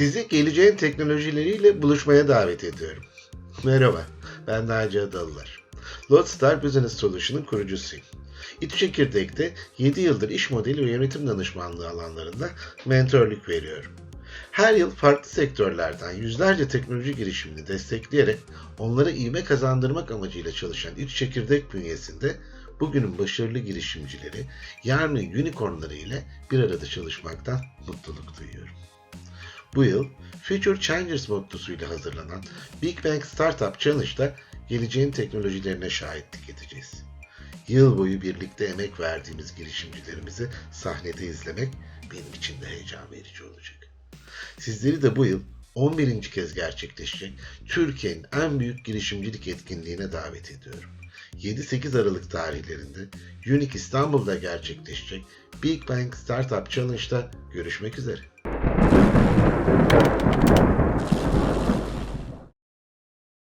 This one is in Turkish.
Sizi geleceğin teknolojileriyle buluşmaya davet ediyorum. Merhaba, ben Naci Adalılar. Lodestar Business Solution'ın kurucusuyum. İTÜ Çekirdek'te 7 yıldır iş modeli ve yönetim danışmanlığı alanlarında mentorluk veriyorum. Her yıl farklı sektörlerden yüzlerce teknoloji girişimini destekleyerek onlara ivme kazandırmak amacıyla çalışan İTÜ Çekirdek bünyesinde bugünün başarılı girişimcileri, yarının unicornları ile bir arada çalışmaktan mutluluk duyuyorum. Bu yıl Future Changers mottosuyla hazırlanan Big Bang Startup Challenge'da geleceğin teknolojilerine şahitlik edeceğiz. Yıl boyu birlikte emek verdiğimiz girişimcilerimizi sahnede izlemek benim için de heyecan verici olacak. Sizleri de bu yıl 11. kez gerçekleşecek Türkiye'nin en büyük girişimcilik etkinliğine davet ediyorum. 7-8 Aralık tarihlerinde Unique İstanbul'da gerçekleşecek Big Bang Startup Challenge'da görüşmek üzere. Thank you.